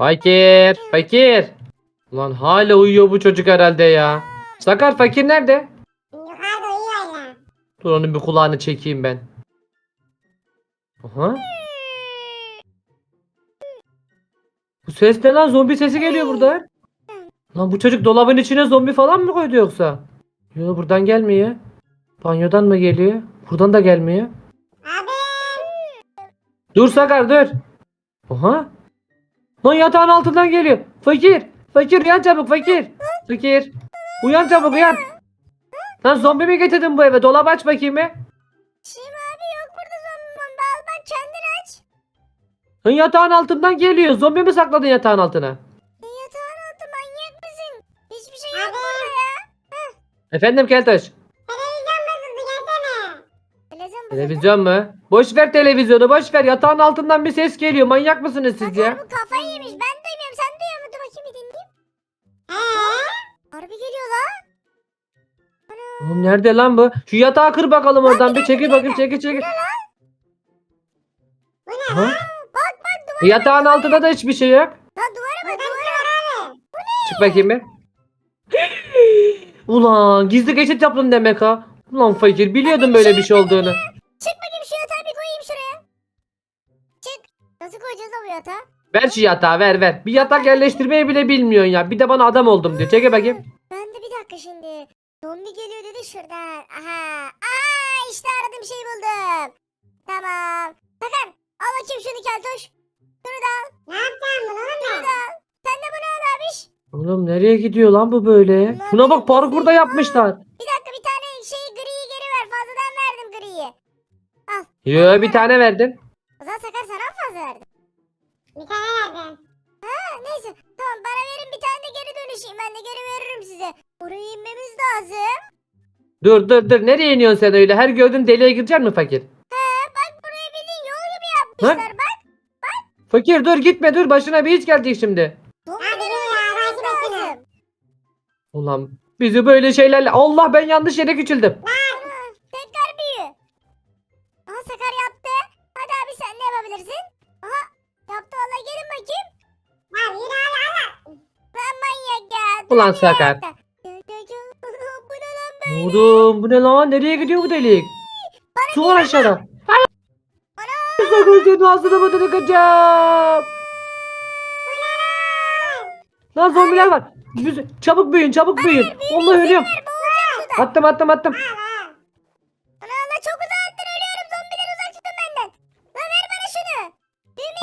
Fakir. Fakir. Lan hala uyuyor bu çocuk herhalde ya. Sakar fakir nerede? Yukarıda uyuyor hala. Dur onun bir kulağını çekeyim ben. Aha. Bu ses ne lan? Zombi sesi geliyor burada. Lan bu çocuk dolabın içine zombi falan mı koydu yoksa? Yo buradan gelmiyor. Banyodan mı geliyor? Buradan da gelmiyor. Abi. Dur Sakar dur. Aha. Lan yatağın altından geliyor. Fakir. Fakir uyan çabuk fakir. Fakir. Uyan çabuk uyan. Lan zombi mi getirdin bu eve? Dolabı aç bakayım bir. Şim abi yok burada zombi bomba al bak kendin aç. Lan yatağın altından geliyor. Zombi mi sakladın yatağın altına? Yatağın altı manyak mısın? Hiçbir şey yok burada ya. Efendim Keltoş. Televizyon bozuldu gelsene. Televizyon mu? Boş ver televizyonu boş ver. Yatağın altından bir ses geliyor. Manyak mısınız siz ya? Bu kafayı Oğlum nerede lan bu? Şu yatağı kır bakalım oradan. Bir çekil bakayım çekil çekil. Bu ne Ha? lan? Bak bak duvar. Yatağın altında da hiçbir şey yok. Lan duvara bak duvara. Çık bakayım bir. Ulan gizli geçit yaptın demek ha. Ulan fakir biliyordum böyle bir şey olduğunu. Çık bakayım şu yatağı bir koyayım şuraya. Çık. Nasıl koyacağız lan bu yatağı? Ver şu yatağı ver ver. Bir yatak yerleştirmeyi bile bilmiyorsun ya. Bir de bana adam oldum diyor. Çeke bakayım. Ben de bir dakika şimdi. Zombi geliyor dedi şuradan. Aha. Aa işte aradığım şeyi buldum. Tamam. Sakar al bakayım şunu keltoş. Şunu da al. Ne yapacağım bunu Şunu da al. Sen de bunu al abiş. Oğlum nereye gidiyor lan bu böyle? Şuna bak parkurda yapmışlar. Bir dakika bir tane şey griyi geri ver. Fazladan verdim griyi. Yo bir tane verdin. O zaman Sakar sana mı fazla verdim? Bir tane verdim. Ha neyse. Tamam bana verin bir tane de geri dönüşeyim. Ben de geri veririm size. Oraya inmemiz lazım. Dur dur dur. Nereye iniyorsun sen öyle? Her gördüğün deliğe girecek mi fakir? He bak burayı bildiğin yol gibi yapmışlar. Bak. Fakir dur gitme dur. Başına bir iş gelecek şimdi. Zombileri öldürmemiz lazım. Ulan bizi böyle şeylerle... Allah ben yanlış yere küçüldüm. Ana, Tekrar büyü. Aha Sakar yaptı. Hadi abi sen ne yapabilirsin? Aha yaptı valla gelin bakayım. Abi yine hala hala. Lan manyak ya. Ulan Sakar. dakika. Oğlum bu ne lan? Nereye gidiyor bu delik? Su var aşağıda. Sakın ağzına mı tıkacağım? Lan zombiler var. Biz- Çabuk büyüyün çabuk büyüyün. Allah ölüyorum. Attım attım attım. Ana ana çok uzak attın ölüyorum zombiler uzak tutun benden. Lan ver bana şunu.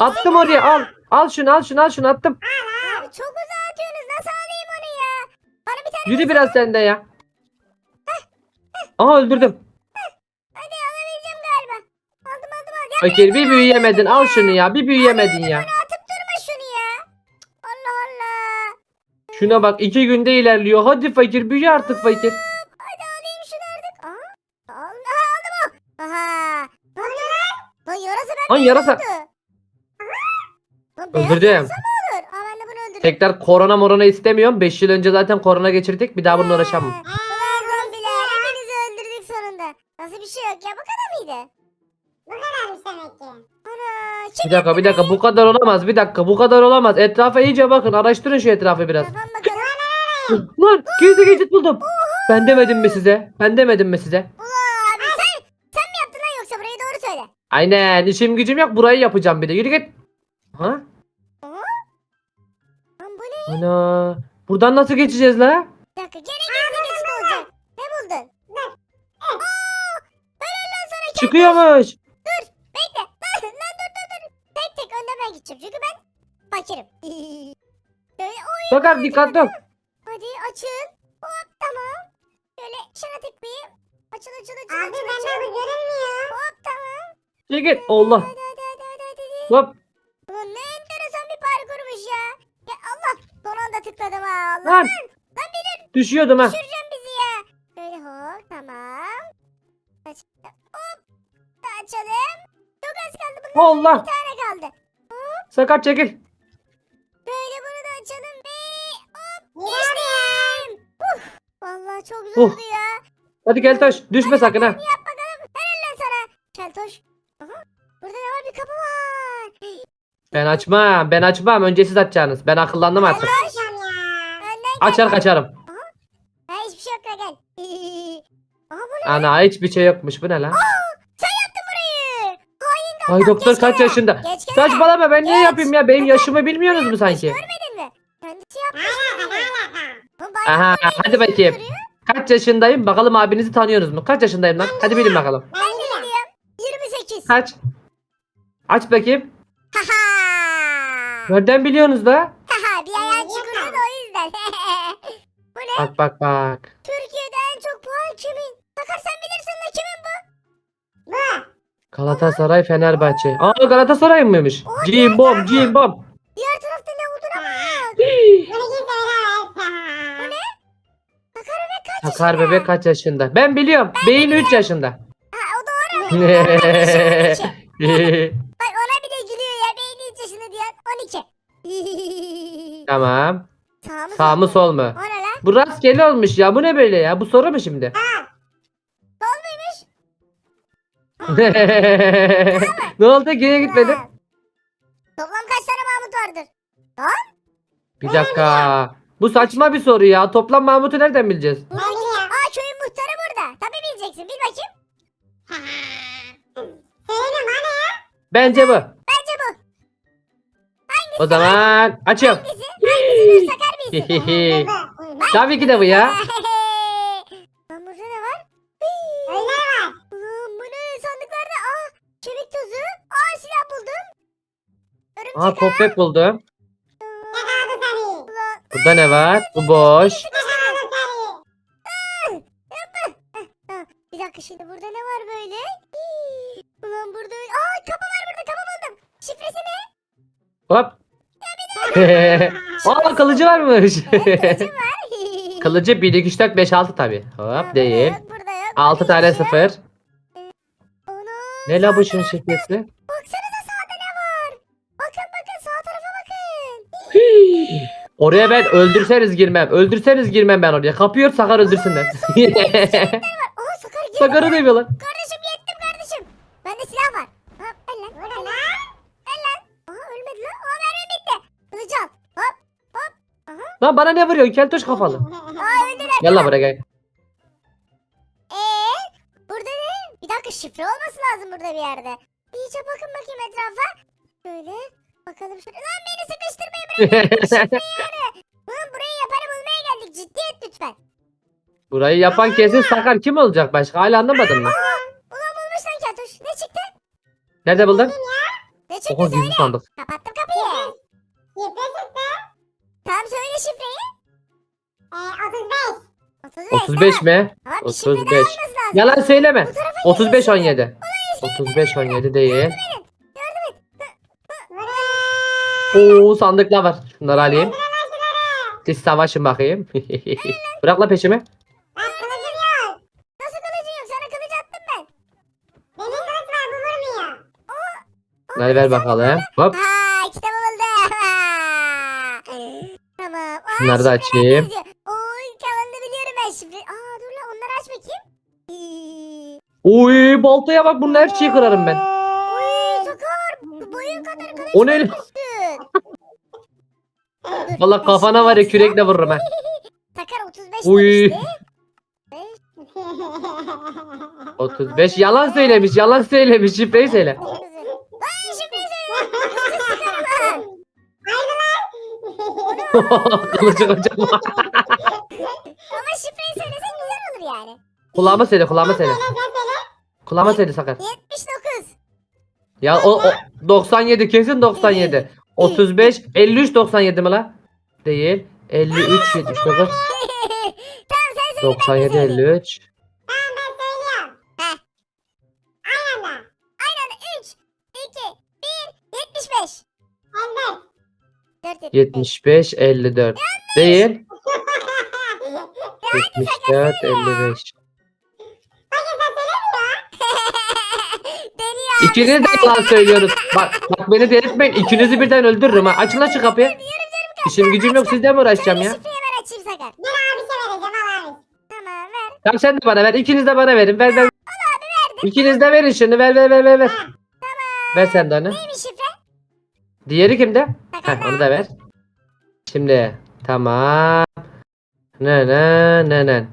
Attım oraya al. Al şunu al şunu al şunu attım. Abi çok uzağa atıyorsunuz nasıl alayım onu ya? Bana bir tane Yürü biraz sen de ya. Aha öldürdüm. hadi alabileceğim galiba. Aldım aldım aldım. Ya Fakir bir büyüyemedin. Al şunu ya. Bir büyüyemedin ya. bana atıp durma şunu ya. Allah Allah. Şuna bak iki günde ilerliyor. Hadi fakir büyü artık fakir. Hadi alayım şunu artık. Aa, al, aha aldım o. Aha. Ne oluyor lan? Lan yarasa ben Lan yarasa. Lan Öldürdüm. Aa ben de bunu öldürdüm. Tekrar korona morona istemiyorum. 5 yıl önce zaten korona geçirdik. Bir daha bununla uğraşamam. Ulan bir şey yok ya bu kadar mıydı? Bu kadarmış demek ki. Ana Bir dakika bir dakika bu kadar olamaz. Bir dakika bu kadar olamaz. Etrafa iyice bakın. Araştırın şu etrafı biraz. Tamam bakalım. Lan gizli geçit buldum. Ben demedim mi size? Ben demedim mi size? Ulan abi sen, sen mi yaptın lan yoksa burayı doğru söyle. Aynen işim gücüm yok. Burayı yapacağım bir de. Yürü git. Ha? Lan bu ne? Ana. Buradan nasıl geçeceğiz la? Bir dakika gene Çıkıyormuş. Bekle. Lan, lan dur dur dur. Tek tek önden ben gideceğim çünkü ben fakirim. Böyle oy. Sakar dikkatli ol. Hadi açın. Hop tamam. Şöyle şuna tıklayayım. Açıl açıl açıl. Abi bende bu görünmüyor. Hop tamam. Çekil. Allah. Hadi hadi hadi hadi hadi. Hop. Ulan ne enteresan bir parkurmuş ya. Ya Allah son anda tıkladım ha. Allah. Lan. Lan dur Düşüyordum ha. düşüreceğim bizi ya. Böyle hop tamam. Aç. Hop. Açalım. Çok az kaldı. Bunun Allah. bir tane kaldı. Sakar çekil. Böyle bunu da açalım ve hop geçtim. Uf. Vallahi çok zordu Uh. ya. Hadi gel taş. Düşme sakın ha. Yap bakalım. Helal lan sana. Keltoş. Aha. Burada ne var? Bir kapı var. Ben açmam. Ben açmam. Önce siz açacaksınız. Ben akıllandım artık. Önden gel. Açar kaçarım. Ha hiçbir şey yok gel. Aha bu ne? Ana hiçbir şey yokmuş. Bu ne lan? Ay doktor geç kaç kenara. yaşında? Geç kenara. Saçmalama ben niye Geç. yapayım ya? Benim yaşımı bilmiyorsunuz mu sanki? görmedin mi? Kendisi. Bu bayram Aha böyle hadi bakayım. Kaç yaşındayım? Bakalım abinizi tanıyorsunuz mu? Kaç yaşındayım lan? Hadi bilin bakalım. Ben de biliyorum. 28. Kaç? Aç bakayım. Haha. Nereden biliyorsunuz da? Haha bir ayağın çukurda da o yüzden. bu ne? Bak bak bak. Türkiye'de Galatasaray Fenerbahçe. Aa Galatasaray mıymış? O Cim bom cim bom. Diğer tarafta ne olduğuna bak. Hii. Sakar bebek kaç Sakar yaşında? bebek kaç yaşında? Ben biliyorum. Beyin 3 yaşında. Ha o doğru. Bak ona bile gülüyor ya. Beyni 3 yaşında diyor. 12. tamam. Sağ mı Sağ mı sol mu? O ne lan? Bu rastgele olmuş ya. Bu ne böyle ya? Bu soru mu şimdi? Muymuş? ne oldu? Gene gitmedin. Ha. Toplam kaç tane Mahmut vardır? Bir dakika. Bu saçma bir soru ya. Toplam Mahmut'u nereden bileceğiz? Buradaki... Aa köyün muhtarı burada. Tabii bileceksin. Bil bakayım. Bence bu. Bence bu. O zaman açıyorum. Hangisi? Hangisi sakar bilsin. Tabii ki de bu ya. Aa kopek buldum. Burada ne var? Bu boş. Bir dakika şimdi burada ne var böyle? Hii, Ulan burada öyle... Aa kapı var burada kapı buldum. Şifresi ne? Hop. Aa kılıcı varmış. Kılıcım var. kılıcı 1, 2, 3, 4, 5, 6 tabi. Hop değil. Burada yok, burada yok. 6 Burada tane yok. sıfır. Ana, Ne la bu şifresi? Oraya ben öldürseniz girmem. Öldürseniz girmem ben oraya. Kapıyor Sakar öldürsünler. Aa Sakar gir. Sakar'ı dövüyorlar. Kardeşim yettim kardeşim. Bende silah var. Ha, el lan. El lan. El lan. Aha ölmedi lan. Aa mermim bitti. Kılıcı al. Hop. Lan bana ne vuruyorsun keltoş kafalı. Aa öldüler. Gel lan buraya gel. Eee? Burada ne? Bir dakika şifre olması lazım burada bir yerde. İyice bakın bakayım etrafa. Şöyle. Bakalım şöyle. Lan beni sıkıştırmayın bırakın. Lan burayı yaparı bulmaya geldik. Ciddiyet lütfen. Burayı yapan kesin Sakar kim olacak başka? Hala anlamadın mı? Ulan bulmuş lan Keltoş. Ne çıktı? Nerede buldun? Ne çıktı Oha söyle. gizli sandık. Kapattım kapıyı. Tamam söyle şifreyi. 35. 35 mi? Ama bir şifre 35. daha olması lazım. Yalan söyleme. Bu tarafa 35 17. 35 17 değil. Oo sandıklar var. Şunları alayım. Siz savaşın bakayım. Bırak la peşimi. Nasıl kılıcın yok? Sana kılıç attım ben. Hadi ver bakalım. Hop. Ha kitabı buldum. tamam. Aa, Şunları da şifreler açayım. yazıyor. Oy kalanını biliyorum ben şifre. Aa dur lan onları aç bakayım. Oy baltaya bak bunun her şeyi kırarım ben. Oy sakar. Bu boyun kadar kılıç O ne? Valla kafana var ya kürekle vururum ha. Sakar 35 Uy. demişti. 35 yalan söylemiş yalan söylemiş şifreyi söyle. Lan şifreyi söyle. Yoksa sıkarım ha. Kılıcı kocaman. Ama şifreyi söylesen güzel olur yani. Kulağıma söyle kulağıma söyle. Kulağıma söyle Sakar. 79. Ya o, o 97 kesin 97. 35 53 97 mi la? Değil. 53 79 tamam sen söyle 97 ben de söyleyeyim. 53 Aynen 3, 2, 1, 75. 4, 75 54 değil 74 55 Deniyor. İkiniz de yalan söylüyoruz. Bak bak beni delirtmeyin. İkinizi birden öldürürüm ha. Açın lan şu kapıyı. İşim gücüm yok sizle mi uğraşacağım ya? Şifreyi ver açayım Sakar. Tamam ver. Tamam sen de bana ver. İkiniz de bana verin. Ver ver. İkiniz de verin şunu. Ver ver ver ver ver. Ver sen de onu. Neymiş şifre? Diğeri kimde? Heh, onu da ver. Şimdi tamam. Ne ne ne ne.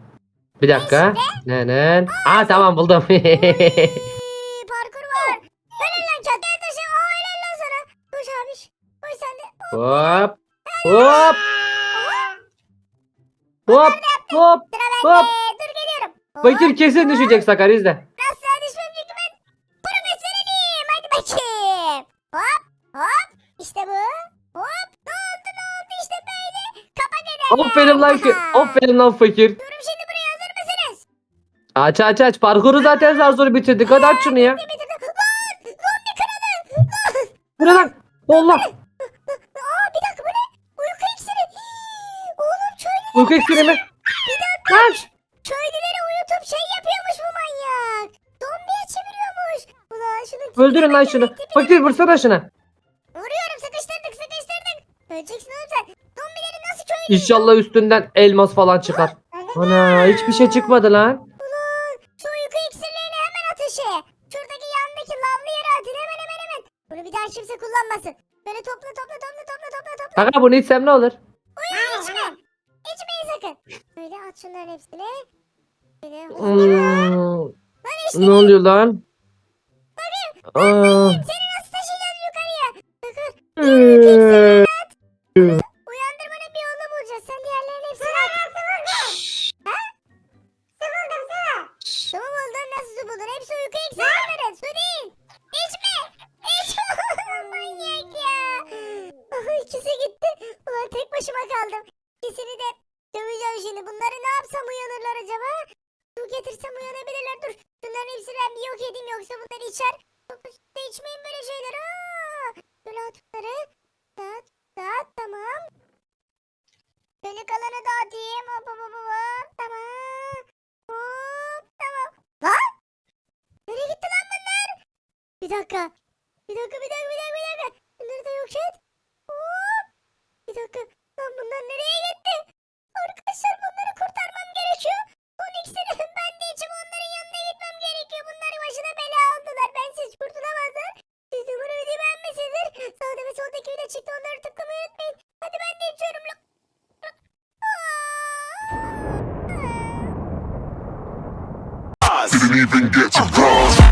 Bir dakika. Ne ne. Aa tamam buldum. Parkur var. Helal lan çatıya taşı. Aa helal lan sana. Koş abiş. Koş sen de. hop. Hop. Hop. Hop. Hop. Dur geliyorum. Hop. Fakir kesin düşecek Sakar izle. Asla düşmem çünkü ben profesyonelim. Hadi bakayım. Hop hop. İşte bu. Hop. Ne oldu ne oldu işte böyle. Kapak ederler. Aferin lan ki. Aferin lan fakir. Durum şimdi buraya hazır mısınız? Aç aç aç. Parkuru zaten zar zor bitirdik. Hadi aç şunu ya. Bitirdim. Lan zombi kralı. Lan? Allah. Aa bir dakika bu ne? Uyku iksiri. Hii, Uyku iksiri mi? Kaç. köylüleri uyutup şey yapıyormuş bu manyak. Zombiye çeviriyormuş. Ulan şunu Öldürün lan şunu. Fakir vursana şuna. Vuruyorum sıkıştırdık sıkıştırdık. Öleceksin oğlum sen. Zombileri nasıl köylü? İnşallah üstünden elmas falan çıkar. Ana hiçbir şey çıkmadı lan. Ulan şu uyku iksirlerini hemen ateşe. Şuradaki yandaki lavlı yere atın hemen hemen hemen. Bunu bir daha kimse kullanmasın. Böyle topla topla topla topla topla topla. Kanka bunu içsem ne olur? Uyuyun içme. İçmeyin sakın. Böyle at şunların hepsini. Böyle. Hmm, Lan işte ne oluyor lan? Aa, seni nasıl taşıyacağız yukarıya? Sakın. Uyandırmanın bir Getirsem uyanabilirler. Dur. Bunların hepsini ben bir yok edeyim yoksa bunlar içer. De içmeyin böyle şeyler. Aa! Böyle at bunları. Dağıt. Dağıt tamam. Böyle kalanı dağıtayım. Hop hop hop hop. Tamam. Hop tamam. Lan! Nereye gitti lan bunlar? Bir dakika. Bir dakika bir dakika bir dakika bir dakika. Bunları da yok et. Hop. Bir dakika. Lan bunlar nereye gitti? Even get to cross.